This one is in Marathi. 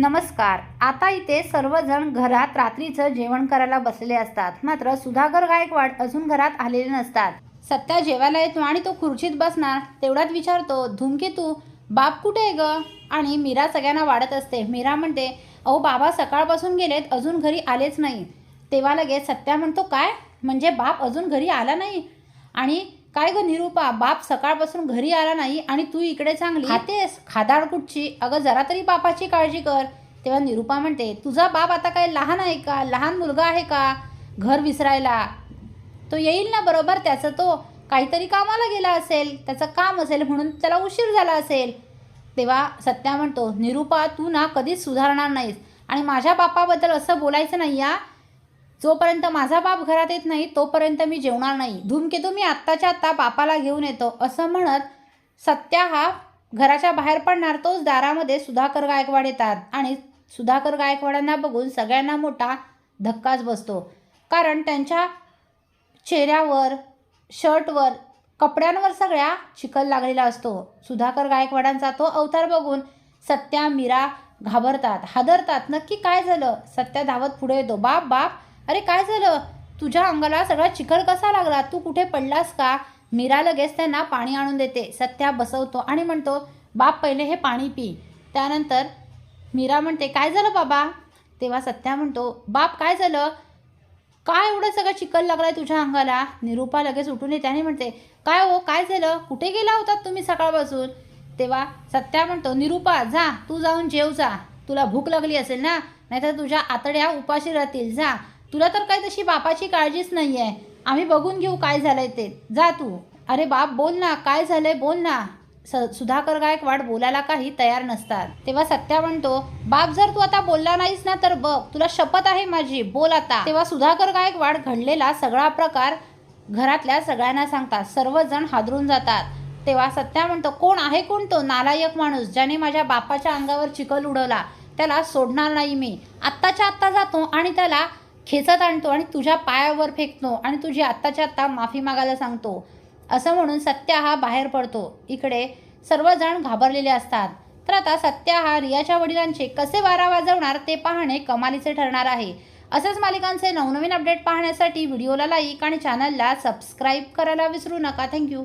नमस्कार. आता इथे सर्वजण घरात रात्रीचं जेवण करायला बसलेले असतात. मात्र सुधाकर गायकवाड अजून घरात आलेले नसतात. सत्या जेवायला येतो आणि तो खुर्चीत बसणार. तेवढ्यात विचारतो धूमकेतू बाप कुठे आहे ग? आणि मीरा सगळ्यांना वाढत असते. मीरा म्हणते अहो बाबा सकाळपासून गेलेत अजून घरी आलेच नाही. तेव्हा लगेच सत्या म्हणतो काय? म्हणजे बाप अजून घरी आला नाही? आणि काय ग निरूपा? बाप सकाळपासून घरी आला नाही आणि तू इकडे चांगली? खातेस. खादाड कुठची अगं जरा तरी बापाची काळजी कर. तेव्हा निरूपा म्हणते तुझा बाप आता काय लहान आहे का? लहान मुलगा आहे का? घर विसरायला. तो येईल ना बरोबर? त्याचं तो काहीतरी कामाला गेला असेल. त्याचं काम असेल म्हणून त्याला उशीर झाला असेल. तेव्हा सत्या म्हणतो निरूपा तू ना कधीच सुधारणार नाहीस. आणि माझ्या बापाबद्दल असं बोलायचं नाही या जोपर्यंत माझा बाप घरात येत नाही तोपर्यंत मी जेवणार नाही. धूमकेतू मी आत्ताच्या आत्ता बापाला घेऊन येतो असं म्हणत सत्या हा घराच्या बाहेर पडणार तोच दारामध्ये सुधाकर गायकवाड येतात. आणि सुधाकर गायकवाडांना बघून सगळ्यांना मोठा धक्काच बसतो. कारण त्यांच्या चेहऱ्यावर शर्टवर कपड्यांवर सगळ्या चिखल लागलेला असतो. सुधाकर गायकवाडांचा तो अवतार बघून सत्या मीरा घाबरतात हादरतात. नक्की काय झालं? सत्या धावत पुढे येतो. बाप बाप अरे काय झालं? तुझ्या अंगाला सगळा चिखल कसा लागला? तू कुठे पडलास का? मीरा लगेच त्यांना पाणी आणून देते. सत्या बसवतो आणि म्हणतो बाप पहिले हे पाणी पी. त्यानंतर मीरा म्हणते काय झालं बाबा? तेव्हा सत्या म्हणतो बाप काय झालं? काय एवढं सगळं चिखल लागलाय तुझ्या अंगाला? निरूपा लगेच उठून येते आणि म्हणते काय हो काय झालं? कुठे गेला होतात तुम्ही सकाळपासून? तेव्हा सत्या म्हणतो निरूपा जा तू जाऊन जेव जा. तुला भूक लागली असेल ना? नाहीतर तुझ्या आतड्या उपाशी राहतील. जा. तुला तर काही तशी बापाची काळजीच नाही आहे आम्ही बघून घेऊ काय झालंय ते. जा तू. अरे बाप बोल ना. काय झालंय बोल ना. स सुधाकर गायकवाड बोलायला काही तयार नसतात. तेव्हा सत्या म्हणतो बाप जर तू आता बोलला नाहीस ना तर बघ तुला शपथ आहे माझी. बोल आता. तेव्हा सुधाकर गायकवाड घडलेला सगळा प्रकार घरातल्या सगळ्यांना सांगतात. सर्वजण हादरून जातात. तेव्हा सत्या म्हणतो कोण आहे कोण तो? नालायक माणूस ज्याने माझ्या बापाच्या अंगावर चिखल उडवला. त्याला सोडणार नाही मी. आत्ताच्या आत्ता जातो आणि त्याला खेचत आणतो आणि तुझ्या पायावर फेकतो आणि तुझी आत्ताच्या आत्ता माफी मागायला सांगतो असं म्हणून सत्या हा बाहेर पडतो. इकडे सर्वजण घाबरलेले असतात. तर आता सत्या हा रियाच्या वडिलांचे कसे वारा वाजवणार ते पाहणे कमालीचे ठरणार आहे. असंच मालिकांचे नवनवीन अपडेट पाहण्यासाठी व्हिडिओला लाईक आणि चॅनलला सबस्क्राईब करायला विसरू नका. थँक्यू